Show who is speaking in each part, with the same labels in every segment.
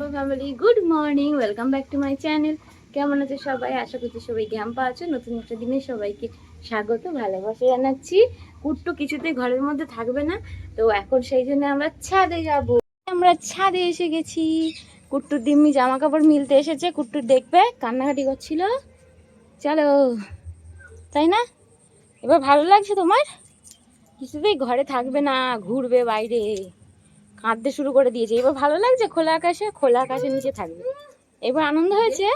Speaker 1: Family good morning welcome back to my channel কেমন আছে সবাই? আশা করছি সবাই ক্যাম্পা আছে। নতুন একটা দিনে সবাইকে স্বাগত, ভালোবাসা জানাচ্ছি। কুট্টু কিছুতেই ঘরের মধ্যে থাকবে না, তো এখন সেই জন্য আমরা ছাদে যাব। আমরা ছাদে এসে গেছি। কুট্টুর দিম্মি জামা কাপড় মিলতে এসেছে। কুট্টুর দেখবে, কান্নাকাটি করছিল। চলো, তাই না? এবার ভালো লাগছে তোমার? কিছুতেই ঘরে থাকবে না, ঘুরবে বাইরে। কাঁদতে শুরু করে দিয়েছে। এবার ভালো লাগছে? খোলা আকাশে? খোলা আকাশের নিচে থাকবে। এবার আনন্দ হয়েছে?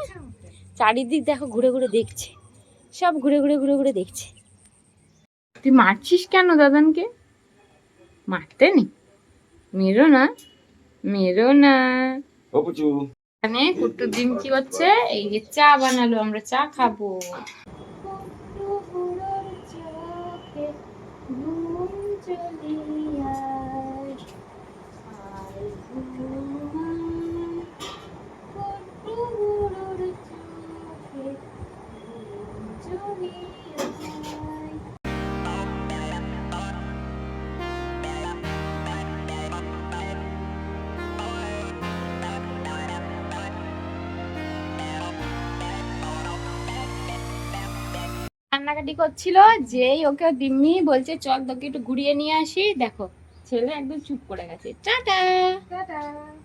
Speaker 1: চারিদিক দেখো ঘুরে ঘুরে দেখছে। সব ঘুরে ঘুরে ঘুরে ঘুরে দেখছে। তুই মারছিস কেন দাদানকে? মারতে নি মেরো না। মেরো না। এখানে কুট্টু ডিম কি হচ্ছে? এই যে চা বানালো আমরা চা খাব। কান্নাকাটি করছিল যেই ওকে দিম্মি বলছে চল তোকে একটু ঘুরিয়ে নিয়ে আসি। দেখো ছেলে একদম চুপ করে গেছে। টাটা!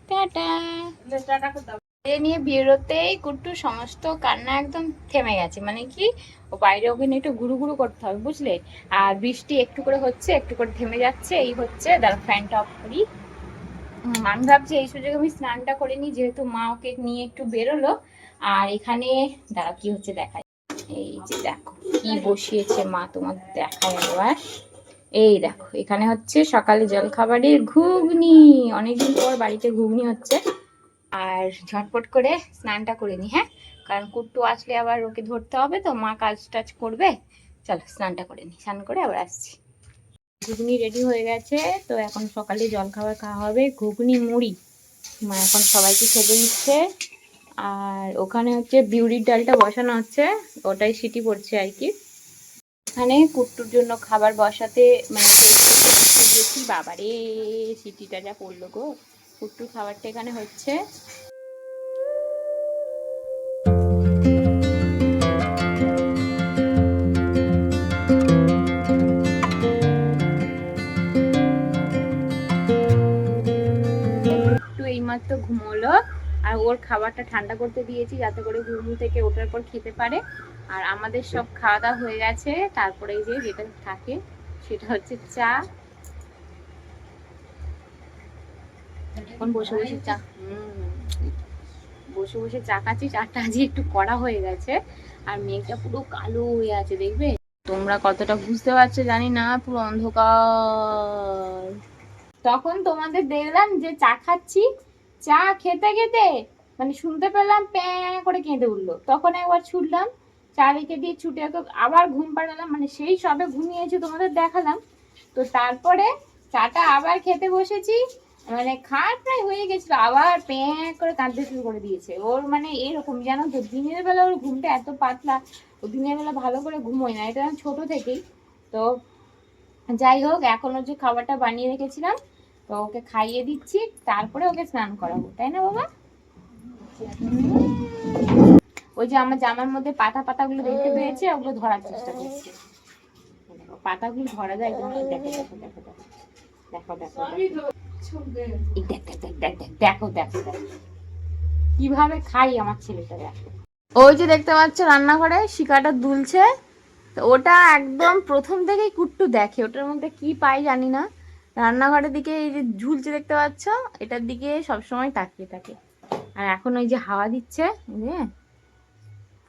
Speaker 1: টাটা! এ নিয়ে বেরোতেই কুট্টু সমস্ত কান্না একদম থেমে গেছে। মানে কি ও বাইরে ওকে নিয়ে একটু ঘুরু ঘুরু করতে হবে বুঝলে? আর বৃষ্টি একটু করে হচ্ছে একটু করে থেমে যাচ্ছে এই হচ্ছে দাঁড়া ফ্যানটা অফ করি। আমি ভাবছি এই সুযোগে আমি স্নানটা করে নিই যেহেতু মা ওকে নিয়ে একটু বেরোলো। আর এখানে দাঁড়া কি হচ্ছে দেখাই। এই যে দেখো, কি বসিয়েছে মা তোমার দেখায় একবার এই দেখো, এখানে হচ্ছে সকালে জলখাবারের ঘুগনি। অনেকদিন পর বাড়িতে ঘুগনি হচ্ছে। আর ঝটপট করে স্নানটা করে নি হ্যাঁ? কারণ কুট্টু আসলে আবার ওকে ধরতে হবে, তো মা কাজ টাজ করবে। চলো স্নানটা করে নি, স্নান করে আবার আসছি। ঘুগনি রেডি হয়ে গেছে, তো এখন সকালে জলখাবার খাওয়া হবে ঘুগনি মুড়ি। মা এখন সবাইকে খেতে দিচ্ছে। আর ওখানে হচ্ছে বিউরির ডালটা বসানো হচ্ছে ওটাই সিটি পড়ছে আর কি। এখানে কুট্টুর জন্য খাবার বসাতে মানে দিয়েছি, বাবারে, সিটিটা যা পড়ল গো। কুট্টুর খাবারটা এখানে হচ্ছে। এইমাত্র ঘুমোলো। আর ওর খাবারটা ঠান্ডা করতে দিয়েছি যাতে করে ঘুম থেকে ওঠার পর খেতে পারে। আর আমাদের সব খাওয়া দাওয়া হয়ে গেছে, তারপরে যে যেটা থাকে সেটা হচ্ছে চা। এখন বসে বসে চা খাচ্ছি, চাটা আজকে একটু কড়া হয়ে গেছে, আর মেঘটা পুরো কালো হয়ে আছে, দেখবে? তোমরা কতটা বুঝতে পারছ জানি না, পুরো অন্ধকার। তখন তোমাদের দেখলাম যে চা খাচ্ছি চা খেতে খেতে মানে শুনতে পেলাম প্যাঁ করে কেঁদে উঠল। তখন একবার ছুটলাম, চা রেখে দিয়ে ছুটে ওকে আবার ঘুম পাড়ালাম মানে সেই সবে ঘুমিয়েছি তোমাদের দেখালাম। তো তারপরে চাটা আবার খেতে বসেছি মানে খাওয়ার প্রায় হয়ে গেছিল, আবার প্যাঁ করে কাঁদতে শুরু করে দিয়েছে। ওর মানে এরকম, জানো তো, দিনের বেলা ওর ঘুমটা এত পাতলা, ও দিনের বেলা ভালো করে ঘুমোয় না, এটা ছোট থেকেই। তো যাই হোক, এখন যে খাবারটা বানিয়ে রেখেছিলাম তো ওকে খাইয়ে দিচ্ছি তারপরে ওকে স্নান করাবো তাই না বাবা? ওই যে আমার জামার মধ্যে পাতা পাতাগুলো দেখতে পেয়েছে ওগুলো ধরার চেষ্টা করছে। পাতাগুলো ধরা যায় দেখো দেখো দেখো দেখো দেখো দেখো দেখ দেখ দেখ দেখ দেখ দেখো দেখো দেখো। কীভাবে খাই আমার ছেলেটা দেখো। ওই যে দেখতে পাচ্ছ রান্নাঘরে শিকাটা দুলছে তো ওটা একদম প্রথম থেকেই কুট্টু দেখে ওটার মধ্যে কি পাই জানি না। রান্নাঘরের দিকে এই যে ঝুলছে দেখতে পাচ্ছ, এটার দিকে সবসময় তাকিয়ে থাকে। আর এখন ওই যে হাওয়া দিচ্ছে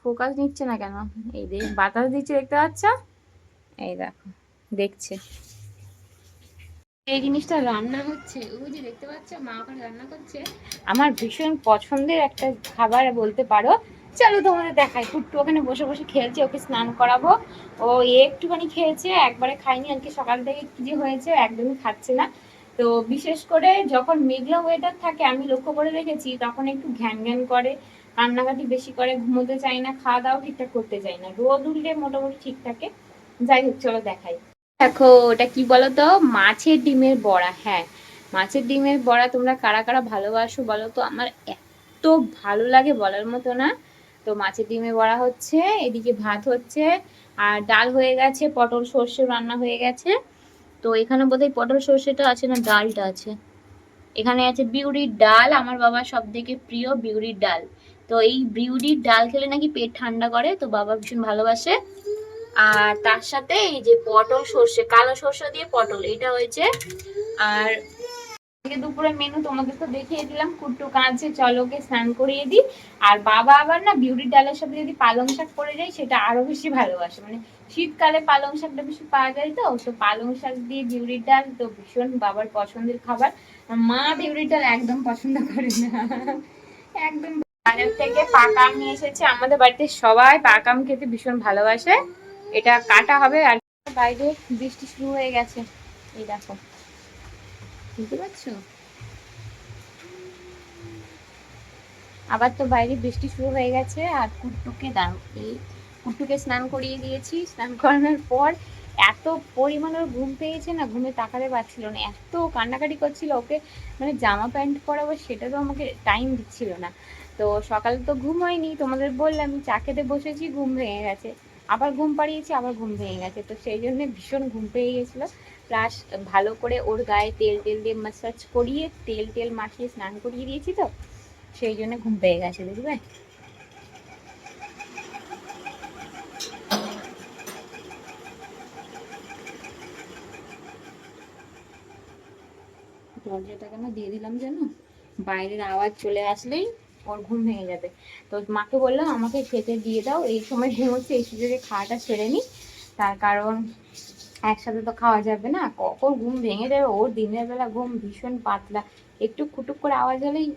Speaker 1: ফোকাস নিচ্ছে না কেন? এই যে বাতাস দিচ্ছে দেখতে পাচ্ছ? এই দেখো, দেখছে। এই জিনিসটা রান্না হচ্ছে। ওই যে দেখতে পাচ্ছ, মা ওখানে রান্না করছে। আমার ভীষণ পছন্দের একটা খাবার বলতে পারো চলো তোমাদের দেখাই। কুট্টু ওখানে বসে বসে খেলছে, ওকে স্নান করাবো। ও একটুখানি খেয়েছে, একবারে খাইনি আজকে সকাল থেকে কি যে হয়েছে, একদমই খাচ্ছে না। তো বিশেষ করে যখন মেঘলা ওয়েদার থাকে, আমি লক্ষ্য করে রেখেছি তখন একটু ঘ্যান ঘ্যান করে, কান্নাকাটি বেশি করে, ঘুমোতে চাই না, খাওয়া দাওয়া ঠিকঠাক করতে চাই না। রোদ উঠলে মোটামুটি ঠিক থাকে। যাই হোক, চলো দেখাই। দেখো, ওটা কি বলতো? মাছের ডিমের বড়া হ্যাঁ। মাছের ডিমের বড়া তোমরা কারা কারা ভালোবাসো বলো তো আমার এত ভালো লাগে বলার মতো না। তো মাছের ডিমে বড়া হচ্ছে, এদিকে ভাত হচ্ছে, আর ডাল হয়ে গেছে, পটল সর্ষে রান্না হয়ে গেছে। তো এখানে বোধহয় পটল সর্ষেটা আছে না ডালটা আছে? এখানে আছে বিউরির ডাল, আমার বাবার সব থেকে প্রিয় বিউরির ডাল। তো এই বিউরির ডাল খেলে নাকি পেট ঠান্ডা করে, তো বাবা ভীষণ ভালোবাসে। আর তার সাথে এই যে পটল সর্ষে, কালো সর্ষে দিয়ে পটল, এটা হয়েছে। আর আজকে দুপুরে মেনু তোমাদের তো দেখিয়ে দিলাম। কুট্টু কাঁচে চলোকে স্নান করিয়ে দিই। আর বাবা আবার না বিউরির ডালের সাথে যদি পালং শাক পড়ে যায়, সেটা আরও বেশি ভালোবাসে। মানে শীতকালে পালং শাকটা বেশি পাওয়া যায় তো তো পালং শাক দিয়ে বিউরির ডাল তো ভীষণ বাবার পছন্দের খাবার। মা বিউরির ডাল একদম পছন্দ করে না। একদম বাজার থেকে পাকা আম নিয়ে এসেছে। আমাদের বাড়িতে সবাই পাকা আম খেতে ভীষণ ভালোবাসে। এটা কাটা হবে আর বাইরে বৃষ্টি শুরু হয়ে গেছে। এই দেখো। বুঝতে পারছ? আবার তো বাইরে বৃষ্টি শুরু হয়ে গেছে আর কুট্টুকে দাও, এই কুট্টুকে স্নান করিয়ে দিয়েছি। স্নান করানোর পর এত পরিমাণ ওর ঘুম পেয়েছে না, ঘুমে তাকাতে পারছিল না। এত কান্নাকাটি করছিল ওকে মানে জামা প্যান্ট পরাবো সেটা তো আমাকে টাইম দিচ্ছিল না। তো সকালে তো ঘুম হয়নি, তোমাদের বললাম চা খেতে বসেছি, ঘুম ভেঙে গেছে। আবার ঘুম পাড়িয়েছি, আবার ঘুম ভেঙে গেছে। তো সেই জন্য ভীষণ ঘুম পেয়ে গেছিল। প্লাস ভালো করে ওর গায়ে তেল টেল দিয়ে মাসাজ করিয়ে, তেল টেল মাখিয়ে স্নান করিয়ে দিয়েছি তো, সেই জন্য ঘুম পেয়ে গেছে বুঝবে দরজাটা কেন দিয়ে দিলাম যেন, বাইরের আওয়াজ চলে আসলেই ওর ঘুম ভেঙে যাবে। তো মাকে বললাম, আমাকে খেতে দিয়ে দাও, এই সময় ঘুমোচ্ছে এই সুযোগে খাওয়াটা সেরে নি, তার কারণ একসাথে তো খাওয়া যাবে না? কখন ঘুম ভেঙে যাবে? ওর দিনের বেলা ঘুম ভীষণ পাতলা। একটু খুটুক করে আওয়াজ হলেই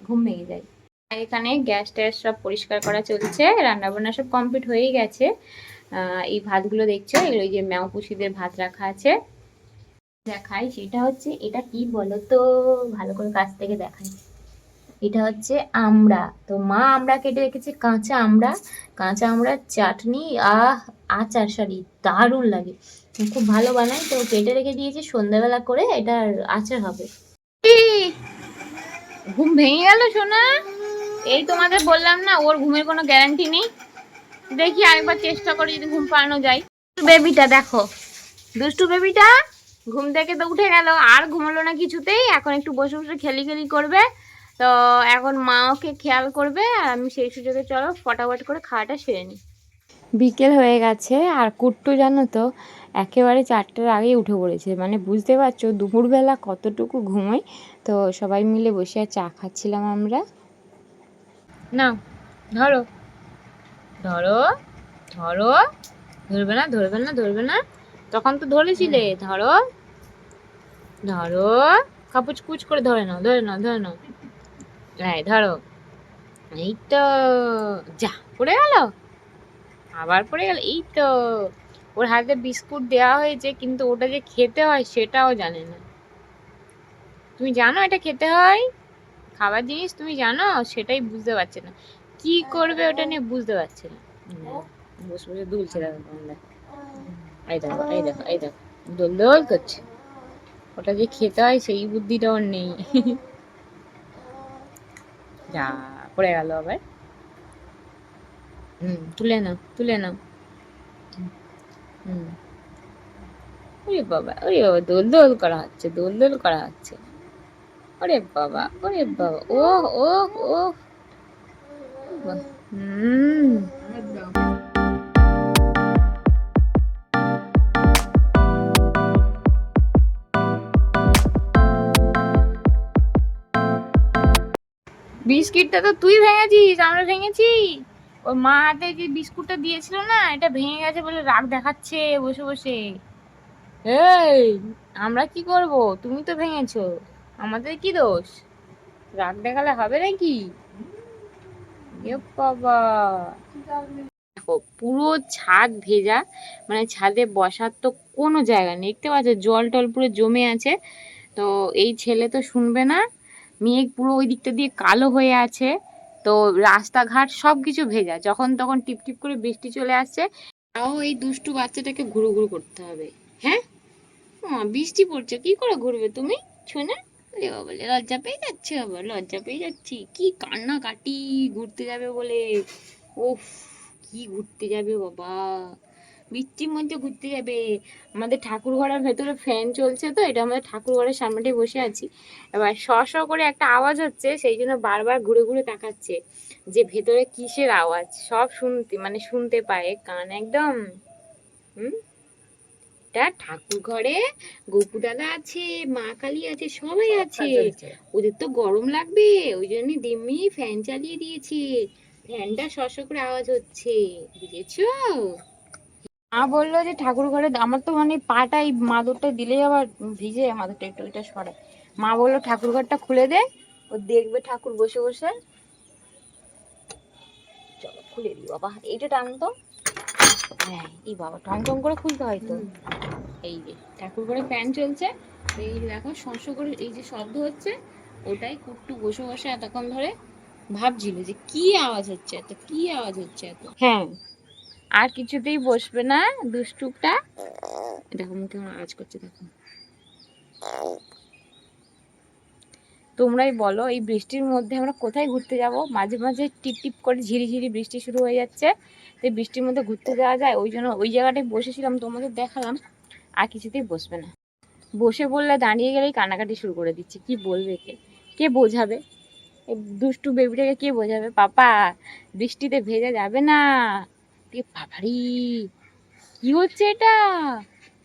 Speaker 1: ঘুম ভেঙে যায়। এখানে গ্যাস ট্যাস সব পরিষ্কার করা চলছে, রান্নাবান্না সব কমপ্লিট হয়েই গেছে। এই ভাতগুলো দেখছ? ওই যে ম্যাও পুষিদের ভাত রাখা আছে। দেখাই, সেটা হচ্ছে, এটা কি বলো তো ভালো করে কাছ থেকে দেখাই। এটা হচ্ছে আমড়া তো মা আমড়া কেটে রেখেছে, কাঁচা আমড়া কাঁচা আমড়ার চাটনি, আহ, আচার সরি দারুণ লাগে। খুব ভালো বানাই তো কেটে রেখে দিয়েছি, সন্ধ্যাবেলা করে এটার আচার হবে। ঘুম ভেঙে গেল সোনা। এই তোমাদের বললাম না, ওর ঘুমের কোনো গ্যারান্টি নেই। দেখি আরেকবার চেষ্টা করি যদি ঘুম পাড়ানো যায়। বেবিটা দেখো। দুষ্টু বেবিটা ঘুম থেকে তো উঠে গেল, আর ঘুমালো না কিছুতেই। এখন একটু বসে বসে খেলি খেলি করবে। তো এখন মা ওকে খেয়াল করবে আর আমি সেই সুযোগে চলো ফটাফট করে খাওয়াটা সেরে নিই। বিকেল হয়ে গেছে আর কুট্টু জানো তো একেবারে চারটার আগেই উঠে পড়েছে। মানে বুঝতে পারছ দুপুরবেলা কতটুকু ঘুমোই? তো সবাই মিলে বসে আর চা খাচ্ছিলাম আমরা। না ধরো। ধরো ধরো। ধরবে না ধরবে না ধরবে না। তখন তো ধরেছিলে ধরো। ধরো। কাপুচ কুচ করে ধরে নাও ধরে নাও ধরে নাও। এই ধরো। এই তো যা পড়ে গেল। আবার পড়ে গেল। এই তো ওর হাতে বিস্কুট দেওয়া হয়েছে কিন্তু ওটা যে খেতে হয় সেটাও জানে না। তুমি জানো এটা খেতে হয়? খাবার জিনিস তুমি জানো? সেটাই বুঝতে পারছে না। কি করবে ওটা নিয়ে বুঝতে পারছে না। বসে বসে দুলছে দেখো তোমরা এই দেখো এই দেখো এই দেখো। দোল দোল করছে। ওটা যে খেতে হয় সেই বুদ্ধিটা ওর নেই। যা পড়ে গেল আবার। হুম, তুলে নাও তুলে নাও। হুম। ওরে বাবা ওরে বাবা, দোল দোল করা হচ্ছে, দোল দোল করা হচ্ছে। ওরে বাবা ওরে বাবা ও ও ও হুম। বিস্কিটটা তো তুই ভেঙেছিস, আমরা ভেঙেছি। ওর মা হাতে যে বিস্কুটটা দিয়েছিল না, এটা ভেঙে গেছে বলে রাগ দেখাচ্ছে বসে বসে। এই, আমরা কি করব? তুমি তো ভেঙেছো, আমাদের কি দোষ? রাগ দেখালে হবে নাকি? বাবা দেখো, পুরো ছাদ ভেজা মানে ছাদে বসার তো কোনো জায়গা নেই। দেখতে পাচ্ছ, জল টল পুরো জমে আছে। তো এই ছেলে তো শুনবে না। মেঘ পুরো ওই দিকটা দিয়ে কালো হয়ে আছে। তো রাস্তাঘাট সব কিছু ভেজা। যখন তখন টিপ টিপ করে বৃষ্টি চলে আসছে, তাও এই দুষ্টু বাচ্চাটাকে ঘুরু ঘুরু করতে হবে। হ্যাঁ? বৃষ্টি পড়ছে, কি করে ঘুরবে তুমি? যাচ্ছ না বলে বলে, লজ্জা পেয়ে যাচ্ছে আবার, লজ্জা পেয়ে যাচ্ছি। কি কান্না কাটি ঘুরতে যাবে বলে। ওফ কি ঘুরতে যাবে বাবা। বৃষ্টির মধ্যে ঘুরতে যাবে। আমাদের ঠাকুর ঘরের ভেতরে ফ্যান চলছে তো এটা আমাদের ঠাকুর ঘরের সামনেটাই বসে আছি। এবার শ শ করে একটা আওয়াজ হচ্ছে সেই জন্য বারবার ঘুরে ঘুরে তাকাচ্ছে যে ভেতরে কিসের আওয়াজ? সব শুনতে মানে শুনতে পায় কান একদম। হুম? এটা ঠাকুর ঘরে গোপু দাদা আছে মা কালী আছে সবাই আছে। ওদের তো গরম লাগবে ওই জন্য দিম্মি ফ্যান চালিয়ে দিয়েছে। ফ্যানটা শস করে আওয়াজ হচ্ছে বুঝেছ? মা বলল যে ঠাকুর ঘরে আমার তো মানে পাটা এই মাদুরটা দিলেই আবার ভিজে মাদুরটা একটু ওইটা সরে মা বলল ঠাকুর ঘরটা খুলে দে, ও দেখবে ঠাকুর বসে বসে। চলো খুলে দিই বাবা, এইটা টান তো। হ্যাঁ এই বাবা, টং টং করে খুলতে হয় তো। এই যে ঠাকুর ঘরে ফ্যান চলছে এই দেখো, শস্য করে এই যে শব্দ হচ্ছে, ওটাই কুট্টু বসে বসে এতক্ষণ ধরে ভাবছিল যে কি আওয়াজ হচ্ছে এত, কি আওয়াজ হচ্ছে এত। হ্যাঁ আর কিছুতেই বসবে না, দুষ্টুকটা। দেখো, মুখে আমার আওয়াজ করছে, দেখো। তোমরাই বলো, এই বৃষ্টির মধ্যে আমরা কোথায় ঘুরতে যাব? মাঝে মাঝে টিপ টিপ করে ঝিরিঝিরি বৃষ্টি শুরু হয়ে যাচ্ছে। তো বৃষ্টির মধ্যে ঘুরতে যাওয়া যায়, ওই জন্য ওই জায়গাটায় বসেছিলাম, তোমাদের দেখালাম। আর কিছুতেই বসবে না। বসে বললে দাঁড়িয়ে গেলেই কান্নাকাটি শুরু করে দিচ্ছে, কি বলবে কে? কে বোঝাবে? দুষ্টু বেবিটাকে কে বোঝাবে? পাপা, বৃষ্টিতে ভেজা যাবে না। এ বাবারি। কি হচ্ছে এটা?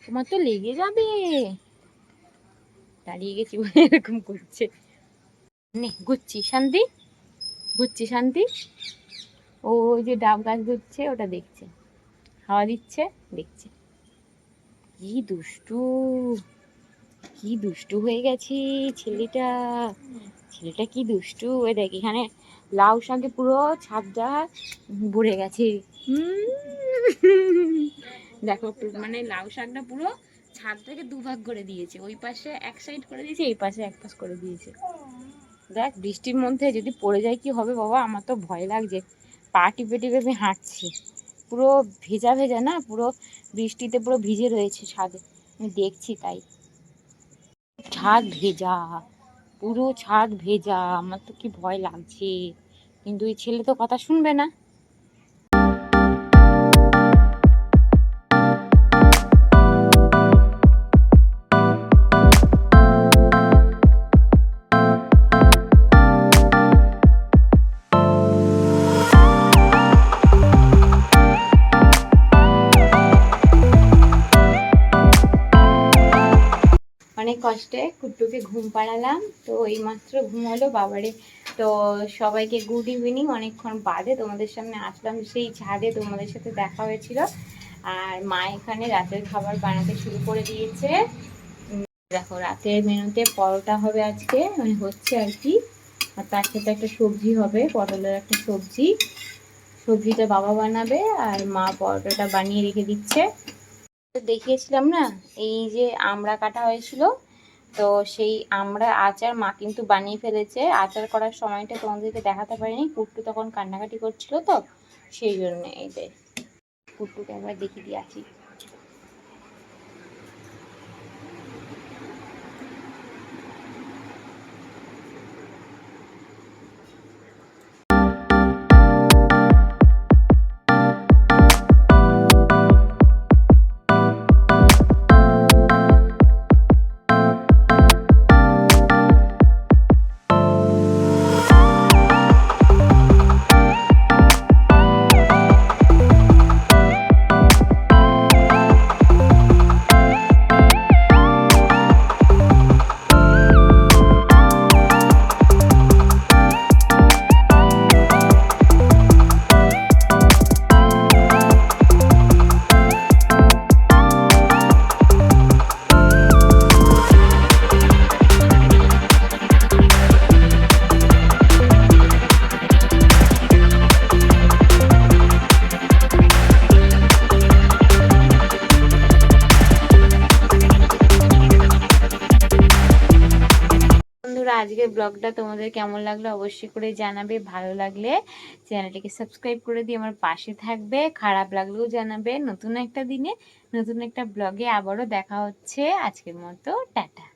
Speaker 1: তোমার তো লেগে যাবে। দাঁড়িয়ে গেছি বলে এরকম করছে। নে ঘুরছি শান্তি। ঘুরছি শান্তি। ও, ওই যে ডাব গাছ ধরছে, ওটা দেখছে। হাওয়া দিচ্ছে, দেখছে। কি দুষ্টু। কি দুষ্টু হয়ে গেছে ছেলেটা। ছেলেটা কি দুষ্টু। ওই দেখ, এখানে লাউ শাকে পুরো ছাদটা ভরে গেছে। দেখো মানে লাউ শাকটা পুরো ছাদটাকে দুভাগ করে দিয়েছে। ওই পাশে এক সাইড করে দিয়েছে, এই পাশে এক পাশ করে দিয়েছে। দেখ, বৃষ্টির মধ্যে যদি পড়ে যায় কি হবে বাবা? আমার তো ভয় লাগছে। পা টিপে টিপে আমি হাঁটছি। পুরো ভেজা ভেজা না, পুরো বৃষ্টিতে পুরো ভিজে রয়েছে ছাদে। আমি দেখছি তাই। ছাদ ভেজা। পুরো ছাদ ভেজা, আমার তো কি ভয় লাগছে। কিন্তু এই ছেলে তো কথা শুনবে না। কষ্টে কুট্টুকে ঘুম পাড়ালাম। তো এই মাত্র ঘুম হলো, বাবারে। তো সবাইকে গুড ইভিনিং অনেকক্ষণ বাদে তোমাদের সামনে আসলাম সেই ছাদে, তোমাদের সাথে দেখা হয়েছিল। আর মা এখানে রাতের খাবার বানাতে শুরু করে দিয়েছে। দেখো, রাতের মেনুতে পরোটা হবে আজকে মানে হচ্ছে আর কি। আর তার সাথে একটা সবজি হবে, পটলের একটা সবজি। সবজিটা বাবা বানাবে আর মা পরোটাটা বানিয়ে রেখে দিচ্ছে। দেখিয়েছিলাম না, এই যে আমড়া কাটা হয়েছিল তো সেই আমরা আচার মা কিন্তু বানিয়ে ফেলেছে। আচার করার সময়টা তোমাদেরকে দেখাতে পারিনি। কুট্টু তখন কান্নাকাটি করছিল তো, সেই জন্য এই যে কুট্টুকে আমরা দেখিয়ে দিয়ে আসি। আজকের ব্লগটা তোমাদের কেমন লাগল অবশ্যই করে জানাবে, ভালো লাগলে চ্যানেলটিকে সাবস্ক্রাইব করে দিয়ে আমার পাশে থাকবে, খারাপ লাগলেও জানাবে। নতুন একটা দিনে, নতুন একটা ব্লগে আবারও দেখা হচ্ছে। আজকের মতো, টাটা।